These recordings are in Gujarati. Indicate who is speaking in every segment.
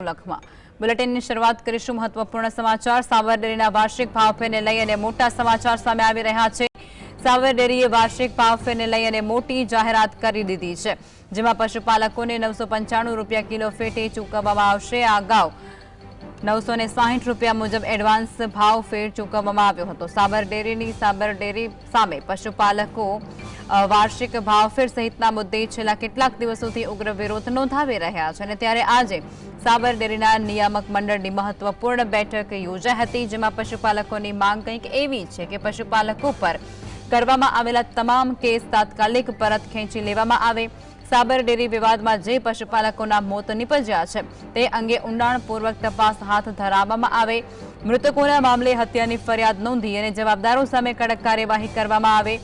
Speaker 1: લખમાં બુલેટિનની શરૂઆત કરીશું મહત્વપૂર્ણ સમાચાર. સાવર ડેરીના વાર્ષિક ભાવફેરને લઈ અને મોટા સમાચાર સામે આવી રહ્યા છે. સાવર ડેરીએ વાર્ષિક ભાવફેરને લઈ અને મોટી જાહેરાત કરી દીધી છે. જેમાં પશુપાલકોને નવસો રૂપિયા કિલો ફેટે ચૂકવવામાં આવશે. આ અગાઉ નવસો ને સાહીઠ રૂપિયા મુજબ એડવાન્સ ભાવ ફેર ચૂકવવામાં આવ્યો હતો. સાબર ડેરીની સાબર ડેરી સામે પશુપાલકો વાર્ષિક વાર્ષિક ભાવફેર સહિતના મુદ્દે છેલ્લા કેટલાક દિવસોથી ઉગ્ર વિરોધ નોંધાવી રહ્યા છે અને ત્યારે આજે સાબર ડેરીના નિયામક મંડળની મહત્વપૂર્ણ બેઠક યોજાઈ હતી, જેમાં પશુપાલકોની માંગ કંઈક એવી છે કે પશુપાલકો પર કરવામાં આવેલા તમામ કેસ તાત્કાલિક પરત ખેંચી લેવામાં આવે. સાબર ડેરી વિવાદમાં જે પશુપાલકોના મોત નીપજ્યા છે, તે અંગે ઊંડાણપૂર્વક તપાસ હાથ ધરાવવામાં આવે. મૃતકોના મામલે હત્યાની ફરિયાદ નોંધી અને જવાબદારો સામે કડક કાર્યવાહી કરવામાં આવે.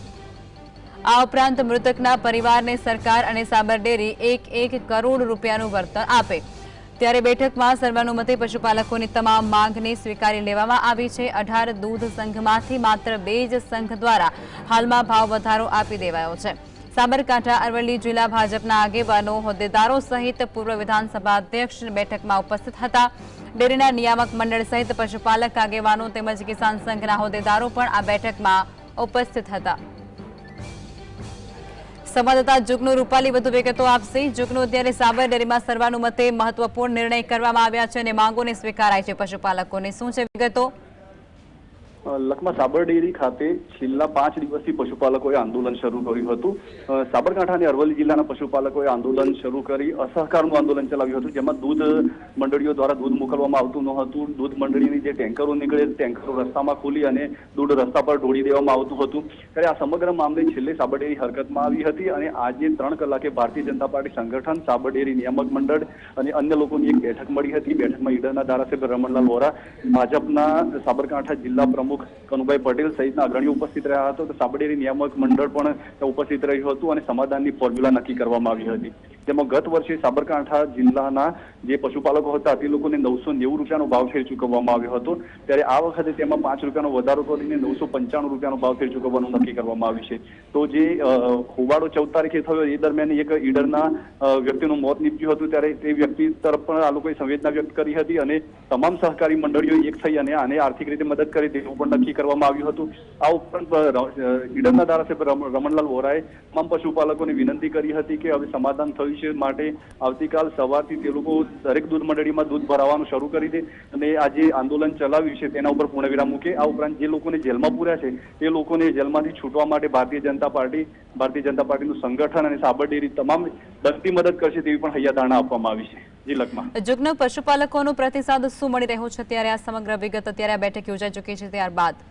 Speaker 1: આ ઉપરાંત મૃતકના પરિવારને સરકાર અને સાબર ડેરી એક એક કરોડ રૂપિયાનું વળતર આપે. ત્યારે બેઠકમાં સર્વાનુમતે પશુપાલકોની તમામ માંગને સ્વીકારી લેવામાં આવી છે. અઢાર દૂધ સંઘમાંથી માત્ર બે જ સંઘ દ્વારા હાલમાં ભાવ વધારો આપી દેવાયો છે. સાબરકાંઠા, અરવલ્લી જિલ્લા ભાજપના આગેવાનો, હોદ્દેદારો સહિત પૂર્વ વિધાનસભા અધ્યક્ષ બેઠકમાં ઉપસ્થિત હતા. ડેરીના નિયામક મંડળ સહિત પશુપાલક આગેવાનો તેમજ કિસાન સંઘના હોદ્દેદારો પણ આ બેઠકમાં ઉપસ્થિત હતા. સંવાદદાતા જુગનુ રૂપાલી વધુ વિગતો આપશે. જુગનુ, અત્યારે સાબર ડેરીમાં સર્વાનુમતે મહત્વપૂર્ણ નિર્ણય કરવામાં આવ્યા છે અને માંગોને સ્વીકારાય છે પશુપાલકોને. શું છે વિગતો?
Speaker 2: લખમાં સાબર ડેરી ખાતે છેલ્લા પાંચ દિવસથી પશુપાલકોએ આંદોલન શરૂ કર્યું હતું. સાબરકાંઠા અને અરવલ્લી જિલ્લાના પશુપાલકોએ આંદોલન શરૂ કરી, અસહકારનું આંદોલન ચલાવ્યું હતું, જેમાં દૂધ મંડળીઓ દ્વારા દૂધ મોકલવામાં આવતું ન હતું. દૂધ મંડળીની જે ટેન્કરો નીકળે, ટેન્કરો રસ્તામાં ખોલી અને દૂધ રસ્તા પર ઢોળી દેવામાં આવતું હતું. ત્યારે આ સમગ્ર મામલે છેલ્લે સાબર ડેરી હરકતમાં આવી હતી અને આજે ત્રણ કલાકે ભારતીય જનતા પાર્ટી સંગઠન, સાબર ડેરી નિયામક મંડળ અને અન્ય લોકોની એક બેઠક મળી હતી. બેઠકમાં ઈડરના ધારાસભ્ય રમણલાલ વોરા, ભાજપના સાબરકાંઠા જિલ્લા પ્રમુખ કનુભાઈ પટેલ સહિતના અગ્રણીઓ ઉપસ્થિત રહ્યા હતા. તો સાબરડેરી નિયામક મંડળ પણ ઉપસ્થિત રહ્યું હતું અને સમાધાનની ફોર્મ્યુલા નક્કી કરવામાં આવી હતી. તેમાં ગત વર્ષે સાબરકાંઠા જિલ્લાના જે પશુપાલકો હતા, તે લોકોને નવસો નેવું રૂપિયાનો ભાવ ફેર ચૂકવવામાં આવ્યો હતો. ત્યારે આ વખતે તેમાં પાંચ રૂપિયાનો વધારો કરીને નવસો પંચાણું રૂપિયાનો ભાવ ફેર ચૂકવવાનું નક્કી કરવામાં આવ્યું છે. તો જે હોબાળો ચૌદ તારીખે થયો, એ દરમિયાન એક ઈડરના વ્યક્તિનું મોત નીપજ્યું હતું. ત્યારે તે વ્યક્તિ તરફ પણ આ લોકોએ સંવેદના વ્યક્ત કરી હતી અને તમામ સહકારી મંડળીઓ એક થઈ અને આને આર્થિક રીતે મદદ કરી તેવું પણ નક્કી કરવામાં આવ્યું હતું. આ ઉપરાંત ઈડરના ધારાસભ્ય રમણલાલ વોરાએ તમામ પશુપાલકોને વિનંતી કરી હતી કે હવે સમાધાન થયું છે માટે આવતીકાલ સવારથી તે લોકો દરેક દૂધ મંડળીમાં દૂધ ભરાવાનું શરૂ કરી દે અને આ જે આંદોલન ચલાવ્યું છે તેના ઉપર પૂર્ણવિરામ મૂકે. આ ઉપરાંત જે લોકોને જેલમાં પૂર્યા છે, તે લોકોને જેલમાંથી છૂટવા માટે ભારતીય જનતા પાર્ટી, ભારતીય જનતા પાર્ટીનું સંગઠન અને સાબર ડેરી તમામ બનતી મદદ કરશે તેવી પણ હૈયાધારણા આપવામાં આવી છે. જી લખમાં
Speaker 1: જુગનો પશુપાલકોનો પ્રતિસાદ શું મળી રહ્યો છે? ત્યારે આ સમગ્ર વિગત અત્યારે આ બેઠક યોજાઈ ચૂકી છે ત્યારબાદ.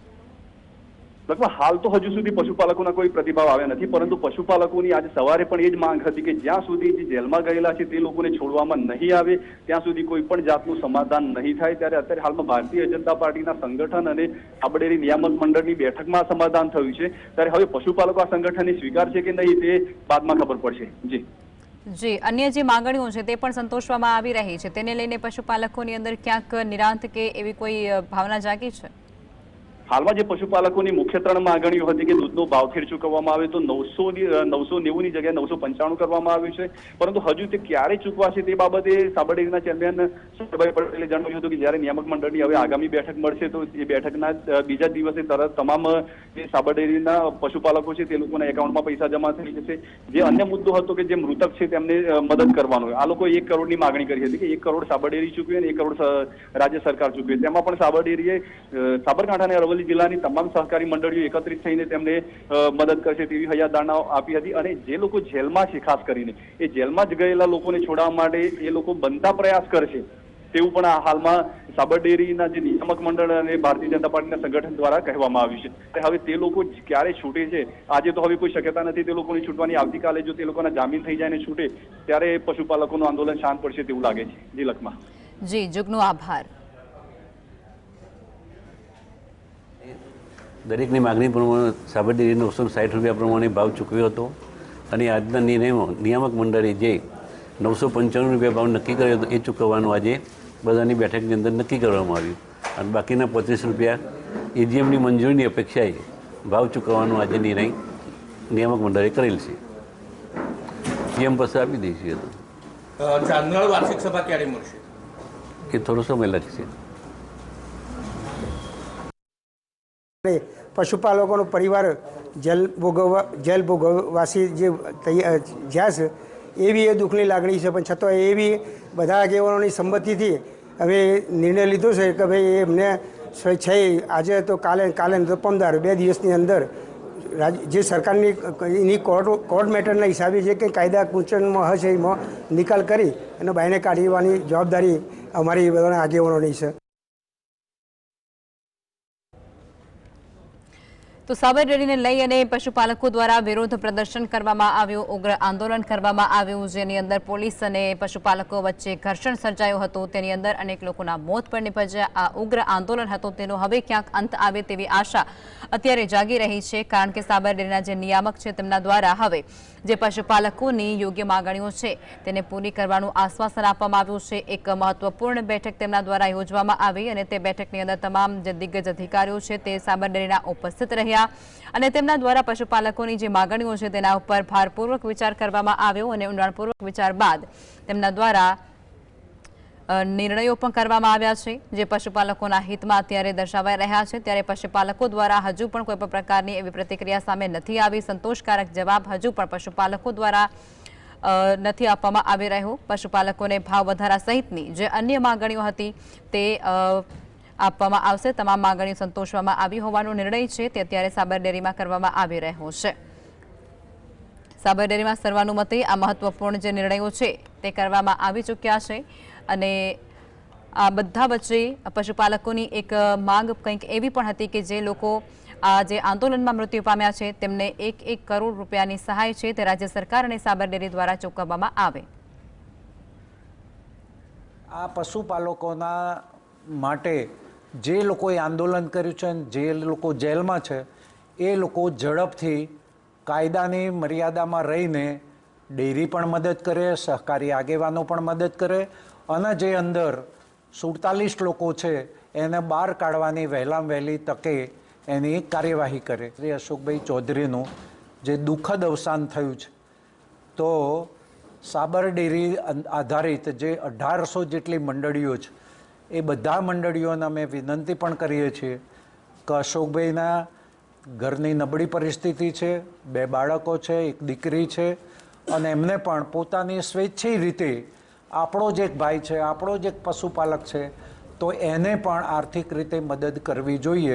Speaker 2: લગભગ હાલ તો હજુ સુધી પશુપાલકોના કોઈ પ્રતિભાવ આવ્યા નથી, પરંતુ પશુપાલકોની આજે સવારે પણ એ જ માંગ હતી કે જ્યાં સુધી જે જેલમાં ગયેલા છે તે લોકોને છોડવામાં નહીં આવે, ત્યાં સુધી કોઈ પણ જાતનું સમાધાન નહીં થાય. ત્યારે અત્યારે હાલમાં ભારતીય જનતા પાર્ટીના સંગઠન અને સાબરડેરી નિયામક મંડળની બેઠકમાં સમાધાન થયું છે. ત્યારે હવે પશુપાલકો આ સંગઠનને સ્વીકારશે કે નહીં તે બાદમાં ખબર પડશે. જી.
Speaker 1: જી, અન્ય જે માંગણીઓ છે તે પણ સંતોષવામાં આવી રહી છે. તેને લઈને પશુપાલકોની અંદર ક્યાંક નિરાંત કે એવી કોઈ ભાવના જાગી છે?
Speaker 2: હાલમાં જે પશુપાલકોની મુખ્ય ત્રણ માંગણીઓ હતી કે દૂધનો ભાવફેર ચૂકવવામાં આવે તો નવસો નવસો નેવુંની જગ્યાએ નવસો પંચાણું કરવામાં આવ્યું છે. પરંતુ હજુ તે ક્યારે ચૂકવાશે તે બાબતે સાબરડેરીના ચેરમેન સુરભાઈ પટેલે જણાવ્યું હતું કે જ્યારે નિયામક મંડળની હવે આગામી બેઠક મળશે તો એ બેઠકના બીજા દિવસે તરત તમામ જે સાબરડેરીના પશુપાલકો છે તે લોકોના એકાઉન્ટમાં પૈસા જમા થઈ જશે. જે અન્ય મુદ્દો હતો કે જે મૃતક છે તેમને મદદ કરવાનો આ લોકો એક કરોડની માંગણી કરી હતી કે એક કરોડ સાબરડેરી ચૂકવે અને એક કરોડ રાજ્ય સરકાર ચૂકવે તેમાં પણ સાબરડેરીએ સાબરકાંઠા અને અરવલ્લી જિલ્લાની તમામ સહકારી મંડળીઓ એકત્રિત થઈને તેમને મદદ કરશે તેવી હૈયાધારણાઓ આપી હતી અને જે લોકો જેલમાં છે, ખાસ કરીને, એ જેલમાં જ ગયેલા લોકોને છોડાવવા માટે એ લોકો બનતા પ્રયાસ કરશે તેવું પણ આ હાલમાં સાબરડેરીના જે નિયામક મંડળ અને ભારતીય જનતા પાર્ટીના સંગઠન દ્વારા કહેવામાં આવ્યું છે. કે હવે તે લોકો ક્યારે છૂટે છે, આજે તો હવે કોઈ શક્યતા નથી તે લોકોની છૂટવાની. આવતીકાલે જો તે લોકોના જામીન થઈ જાય ને છૂટે, ત્યારે પશુપાલકોનું આંદોલન શાંત પડશે તેવું લાગે છે. જી
Speaker 1: જી, જુગનો આભાર.
Speaker 3: દરેકની માગણી પ્રમાણે સાબરડેરી નવસો સાઠ રૂપિયા પ્રમાણે ભાવ ચૂકવ્યો હતો અને આજના નિર્ણયમાં નિયામક મંડળે જે નવસો પંચાણું રૂપિયા ભાવ નક્કી કર્યો હતો એ ચૂકવવાનું આજે બધાની બેઠકની અંદર નક્કી કરવામાં આવ્યું. અને બાકીના પચીસ રૂપિયા એજીએમની મંજૂરીની અપેક્ષાએ ભાવ ચૂકવવાનો આજે નિર્ણય નિયામક મંડળે કરેલ છે. જીએમ પાસે આપી દઈશું એ
Speaker 4: ચાંદનાળ વાર્ષિક સભા ક્યારે મળશે?
Speaker 3: કે થોડો સમય લાગશે
Speaker 4: અને પશુપાલકોનો પરિવાર જેલ ભોગવવા, જેલ ભોગવવાસી જે જ્યાં છે એવી એ દુઃખની લાગણી છે. પણ છતાં એવી બધા આગેવાનોની સંમતિથી હવે નિર્ણય લીધો છે કે ભાઈ એમને છે આજે તો કાલે કાલે તો પમદાર બે દિવસની અંદર જે સરકારની એની કોર્ટ કોર્ટ મેટરના હિસાબે જે કંઈ કાયદા કુંચનમાં હશે એમાં નિકાલ કરી અને બાયને કાઢવાની જવાબદારી અમારી બધાના આગેવાનોની છે.
Speaker 1: તો સાબર લઈ અને પશુપાલકો દ્વારા વિરોધ પ્રદર્શન કરવામાં આવ્યું, ઉગ્ર આંદોલન કરવામાં આવ્યું, જેની અંદર પોલીસ અને પશુપાલકો વચ્ચે ઘર્ષણ સર્જાયું હતું. તેની અંદર અનેક લોકોના મોત પણ નિપજ્યા. આ ઉગ્ર આંદોલન હતું, તેનો હવે ક્યાંક અંત આવે તેવી આશા અત્યારે જાગી રહી છે, કારણ કે સાબર ડેરીના જે નિયામક છે, તેમના દ્વારા હવે જે પશુપાલકોની યોગ્ય માગણીઓ છે, તેને પૂરી કરવાનું આશ્વાસન આપવામાં આવ્યું છે. એક મહત્વપૂર્ણ બેઠક તેમના દ્વારા યોજવામાં આવી અને તે બેઠકની અંદર તમામ જે દિગ્ગજ અધિકારીઓ છે, તે સાબરડેરીના ઉપસ્થિત રહ્યા અને તેમના દ્વારા પશુપાલકોની જે માગણીઓ છે તેના ઉપર ભારપૂર્વક વિચાર કરવામાં આવ્યો અને ઊંડાણપૂર્વક વિચાર બાદ તેમના દ્વારા નિર્ણયો પણ કરવામાં આવ્યા છે. જે પશુપાલકોના હિતમાં અત્યારે દર્શાવાઈ રહ્યા છે ત્યારે પશુપાલકો દ્વારા હજુ પણ કોઈ પણ પ્રકારની એવી પ્રતિક્રિયા સામે નથી આવી. સંતોષકારક જવાબ હજુ પણ પશુપાલકો દ્વારા નથી આપવામાં આવી રહ્યો. પશુપાલકોને ભાવ વધારા સહિતની જે અન્ય માંગણીઓ હતી તે અ, આપવામાં આવશે. તમામ માંગણીઓ સંતોષવામાં આવી હોવાનો નિર્ણય છે. તે અત્યારે સાબર ડેરીમાં કરવામાં આવી રહ્યો છે. સાબર ડેરીમાં સર્વાનુમતે આ મહત્વપૂર્ણ જે નિર્ણયો છે તે કરવામાં આવી ચૂક્યા છે અને આ બધા વચ્ચે પશુપાલકોની એક માંગ કંઈક એવી પણ હતી કે જે લોકો આ જે આંદોલનમાં મૃત્યુ પામ્યા છે તેમને એક એક કરોડ રૂપિયાની સહાય છે તે રાજ્ય સરકાર અને સાબર ડેરી દ્વારા ચૂકવવામાં આવે.
Speaker 5: આ પશુપાલકોના માટે જે લોકોએ આંદોલન કર્યું છે અને જે લોકો જેલમાં છે, એ લોકો ઝડપથી કાયદાની મર્યાદામાં રહીને ડેરી પણ મદદ કરે, સહકારી આગેવાનો પણ મદદ કરે અને જે અંદર સુડતાલીસ લોકો છે, એને બહાર કાઢવાની વહેલામાં વહેલી તકે એની કાર્યવાહી કરે. શ્રી અશોકભાઈ ચૌધરીનું જે દુઃખદ અવસાન થયું છે, તો સાબર ડેરી આધારિત જે અઢારસો જેટલી મંડળીઓ છે એ બધા મંડળીઓને અમે વિનંતી પણ કરીએ છીએ કે અશોકભાઈના ઘરની નબળી પરિસ્થિતિ છે, બે બાળકો છે, એક દીકરી છે અને એમને પણ પોતાની સ્વેચ્છિક રીતે આપણો જ એક ભાઈ છે, આપણો જ એક પશુપાલક છે, તો એને પણ આર્થિક રીતે મદદ કરવી જોઈએ.